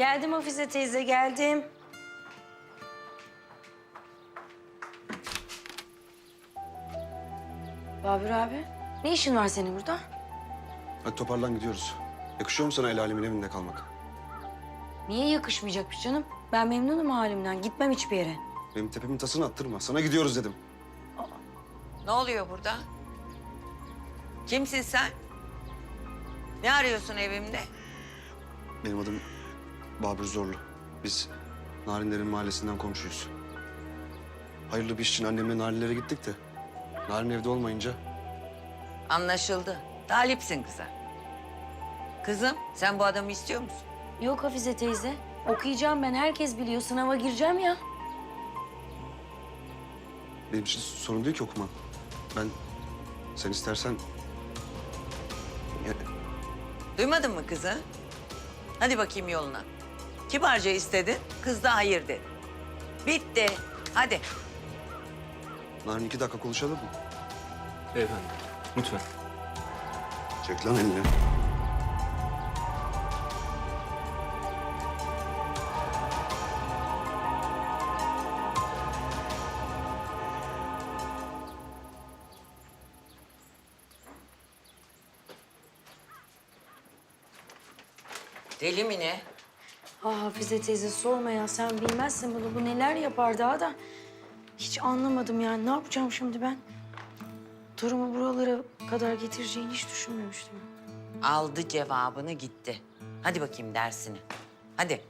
Geldim Hafize teyze, geldim. Babür abi, ne işin var senin burada? Hadi toparlan gidiyoruz. Yakışıyor mu sana el alemin evinde kalmak? Niye yakışmayacakmış canım? Ben memnunum halimden, gitmem hiçbir yere. Benim tepemin tasını attırma. Sana gidiyoruz dedim. Ne oluyor burada? Kimsin sen? Ne arıyorsun evimde? Benim adım Babür Zorlu. Biz Narinlerin mahallesinden komşuyuz. Hayırlı bir iş için annemle Narinlere gittik de... Narin evde olmayınca Anlaşıldı. Talipsin kıza. Kızım sen bu adamı istiyor musun? Yok Hafize teyze, okuyacağım ben. Herkes biliyor, sınava gireceğim ya. benim için sorun değil ki okuman. Ben sen istersen... Ya, Duymadın mı kızı? Hadi bakayım yoluna. Kibarca istedin, kız da hayır dedi. Bitti. Hadi. Narin iki dakika konuşalım mı? Beyefendi, lütfen. Çek lan elini. Deli mi ne? Ah Hafize teyze sorma ya, sen bilmezsin bunu. Bu neler yapar daha da. Hiç anlamadım yani. Ne yapacağım şimdi ben? Durumu buralara kadar getireceğini hiç düşünmemiştim. Aldı cevabını gitti. Hadi bakayım dersini. Hadi.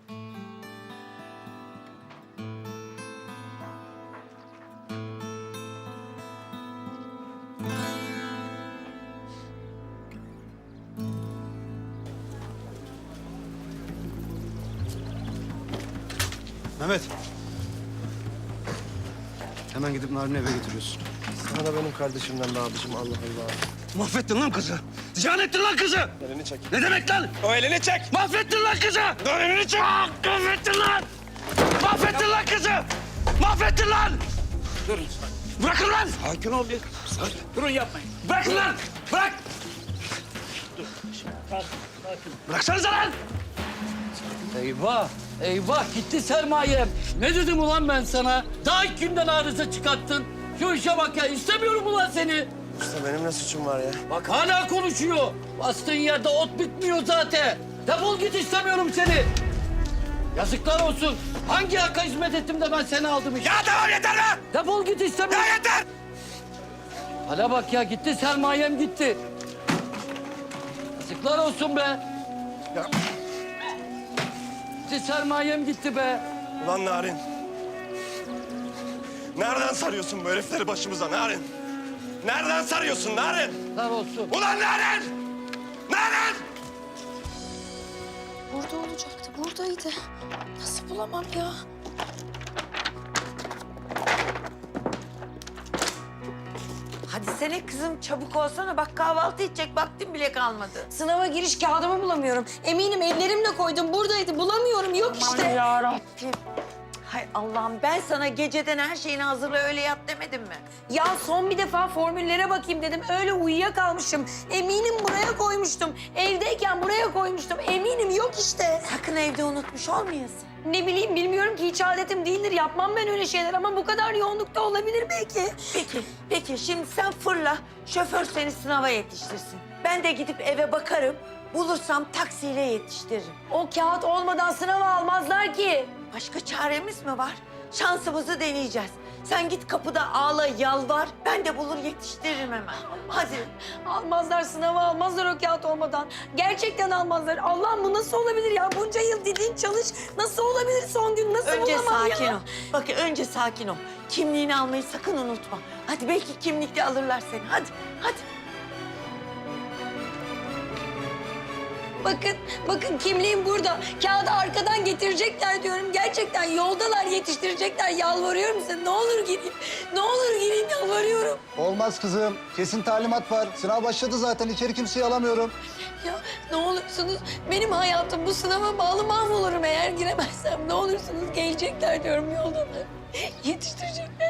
Mehmet. Hemen gidip Narin'i eve getiriyorsun. Sana da benim kardeşimden be abicim Allah Allah. Mahvettin lan kızı. Ziyan ettin lan kızı. Elini çek. Ne demek lan? O elini çek. Mahvettin lan kızı. Dur elini çek. Mahvettin lan. Mahvettin lan kızı. Mahvettin lan. Durun. Bırakın lan. Sakin ol bir. Sakin. Durun yapmayın. Bırakın lan. Bırak. Bıraksanıza lan. Eyvah, eyvah gitti sermayem. Ne dedim ulan ben sana? Daha günden arıza çıkarttın. Şu işe bak ya, istemiyorum ulan seni. İşte benim ne suçum var ya? Bak hala konuşuyor. Bastığın yerde ot bitmiyor zaten. Defol git istemiyorum seni. Yazıklar olsun. Hangi hakka hizmet ettim de ben seni aldım işte. Ya tamam yeter lan. Defol git istemiyorum. Ya yeter. Hala bak ya gitti sermayem gitti. Yazıklar olsun be. Gitti sermayem gitti be. Ulan Narin. Nereden sarıyorsun bu herifleri başımıza Narin? Nereden sarıyorsun Narin? Yazıklar olsun. Ulan Narin! Narin! Burada olacaktı, buradaydı. Nasıl bulamam ya? Hadi sene kızım çabuk olsana. Bak kahvaltı edecek vaktim bile kalmadı. Sınava giriş kağıdımı bulamıyorum. Eminim ellerimle koydum, buradaydı. Bulamıyorum, yok işte. ya Rabbim. Hay Allah'ım ben sana geceden her şeyini hazırla öyle yat demedim mi? Ya son bir defa formüllere bakayım dedim. Öyle uyuyakalmışım. Eminim buraya koymuştum. Buraya koymuştum. Eminim yok işte. Sakın evde unutmuş olmayasın. Ne bileyim bilmiyorum ki hiç adetim değildir. Yapmam ben öyle şeyler ama bu kadar yoğunlukta olabilir belki. Peki, peki şimdi sen fırla. Şoför seni sınava yetiştirsin. Ben de gidip eve bakarım. Bulursam taksiyle yetiştiririm. O kağıt olmadan sınava almazlar ki. Başka çaremiz mi var? Şansımızı deneyeceğiz. Sen git kapıda ağla, yalvar. Ben de bulur yetiştiririm hemen. Hadi. Almazlar sınava almazlar o kağıt olmadan. Gerçekten almazlar. Allah'ım bu nasıl olabilir ya? Bunca yıl dediğin çalış. Nasıl olabilir son gün? Nasıl Önce bulamam sakin ya? ol. Bak önce sakin ol. Kimliğini almayı sakın unutma. Hadi belki kimlikle alırlar seni. Hadi, hadi. Bakın, bakın kimliğim burada. Kağıdı arkadan getirecekler diyorum. Gerçekten yoldalar yetiştirecekler. Yalvarıyorum size. Ne olur gireyim. Ne olur gireyim yalvarıyorum. Olmaz kızım. Kesin talimat var. Sınav başladı zaten. İçeri kimseyi alamıyorum. Ya ne olursunuz benim hayatım bu sınava bağlı mahvolurum eğer giremezsem. Ne olursunuz gelecekler diyorum yoldalar. Yetiştirecekler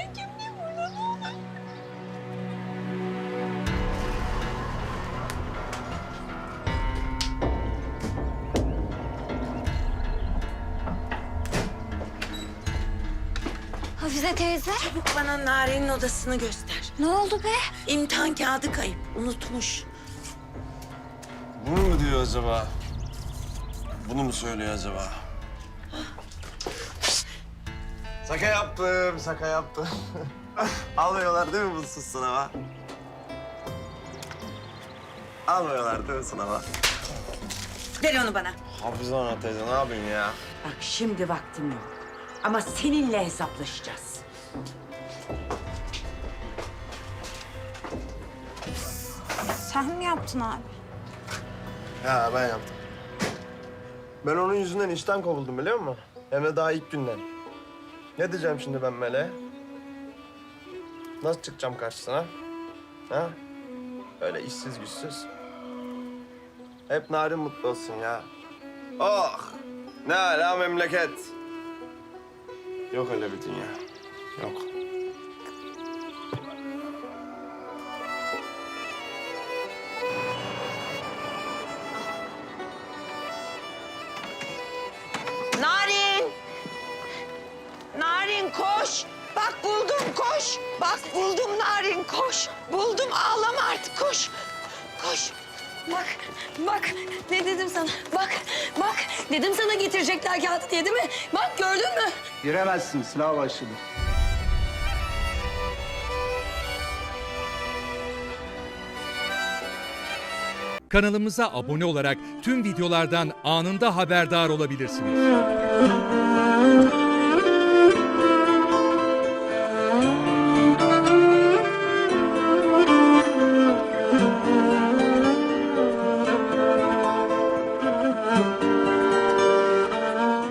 Hafize teyze. Çabuk bana Nare'nin odasını göster. Ne oldu be? İmtihan kağıdı kayıp. Unutmuş. Bunu mu diyor acaba? Bunu mu söylüyor acaba? Şaka yaptım, şaka yaptım. Almıyorlar değil mi bunsuz sınava? Almıyorlar değil mi sınava? Ver onu bana. Hafize Ana teyze ne yapayım ya? Bak şimdi vaktim yok. Ama seninle hesaplaşacağız. Sen mi yaptın abi? Ya ben yaptım. Ben onun yüzünden işten kovuldum biliyor musun? Hem de daha ilk günden. Ne diyeceğim şimdi ben Meleğe? Nasıl çıkacağım karşısına? Ha? Öyle işsiz güçsüz. Hep narin mutlu olsun ya. Oh! Ne ala memleket. Yok öyle bir dünya. Yok. Narin! Narin koş! Bak buldum koş! Bak buldum Narin koş! Buldum ağlama artık koş! Koş! Bak, bak ne dedim sana? Bak, bak dedim sana getirecekler kağıdı diye değil mi? Bak gördün mü? Giremezsin sınav başladı. Kanalımıza abone olarak tüm videolardan anında haberdar olabilirsiniz.